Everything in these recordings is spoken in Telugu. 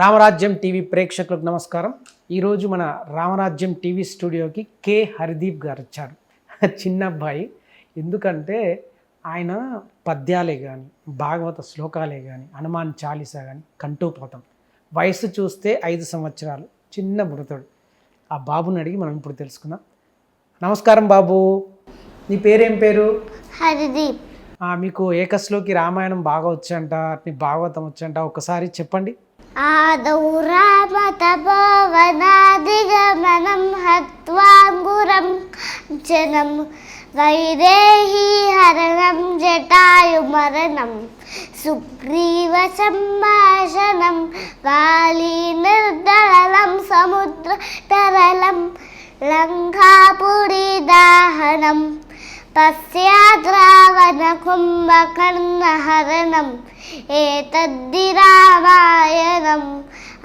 రామరాజ్యం టీవీ ప్రేక్షకులకు నమస్కారం. ఈరోజు మన రామరాజ్యం టీవీ స్టూడియోకి కే. హరిదీప్ గారు వచ్చారు. చిన్న అబ్బాయి. ఎందుకంటే ఆయన పద్యాలే కానీ భాగవత శ్లోకాలే కానీ హనుమాన్ చాలీసా కానీ కంటూపోతాం. వయసు చూస్తే ఐదు సంవత్సరాలు. చిన్న బుడతడు ఆ బాబుని అడిగి మనం ఇప్పుడు తెలుసుకుందాం. నమస్కారం బాబు. నీ పేరేం పేరు? హరిదీప్. మీకు ఏకస్లోకి రామాయణం బాగా వచ్చంట నీ భాగవతం వచ్చంట. ఒకసారి చెప్పండి. ఆదౌ రామ తపోవనాదిగమనం హత్వాంగురం జనం వైదేహీ హరణం జటాయుమరణం సుగ్రీవ సంభాషణం പശ്യാദ്രാവണകുംഭകർണഹരണം ഏതദ്ദിരാമായണം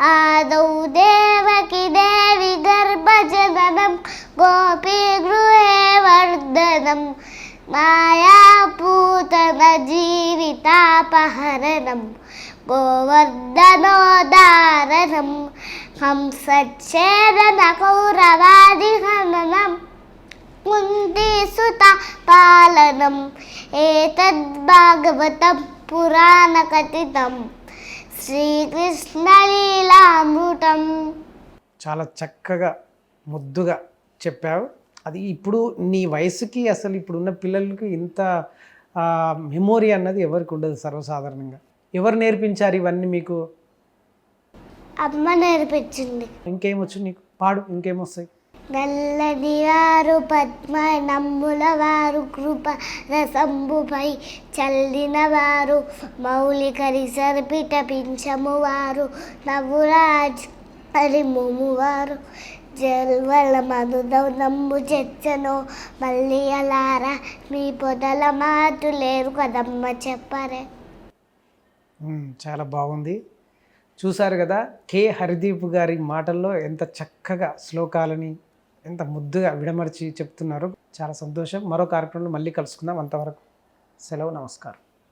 ആദൗ ദേവകി ദേവി ഗർഭജനനം ഗോപീഗൃഹേ വർദ്ധനം മായാപൂതന ജീവിതാപഹരണം ഗോവർദ്ധനോദാരണം ഹംസച്ഛേദന കൗരവാദിഹരണം കുന്തി కుంతీసుత పాలనం. ఏతద్భాగవతం పురాణకథితం శ్రీకృష్ణలీలామృతం చాలా చక్కగా ముద్దుగా చెప్పావు. అది ఇప్పుడు నీ వయసుకి అసలు ఇప్పుడున్న పిల్లలకి ఇంత మెమోరీ అన్నది ఎవరికి ఉండదు సర్వసాధారణంగా. ఎవరు నేర్పించారు ఇవన్నీ మీకు? అమ్మ నేర్పించింది. ఇంకేమొచ్చు నీకు? పాడు ఇంకేమొస్తాయి నల్లని వారు పద్మ నమ్ముల వారు కృప రసంబుపై చల్లిన వారు మౌలిక రిసర్పిట పింఛము వారు నవ్వురాజ్ హరిముము జల్వల మధుదౌ నమ్ము చెచ్చను మళ్ళీ అలారా మీ పొదల మాటు లేరు కదమ్మ చెప్పరే. చాలా బాగుంది. చూశారు కదా కే. హరిదీప్ గారి మాటల్లో ఎంత చక్కగా శ్లోకాలని ఎంత ముద్దుగా విడమర్చి చెప్తున్నారు. చాలా సంతోషం. మరో కార్యక్రమంలో మళ్ళీ కలుసుకుందాం. అంతవరకు సెలవు నమస్కారం.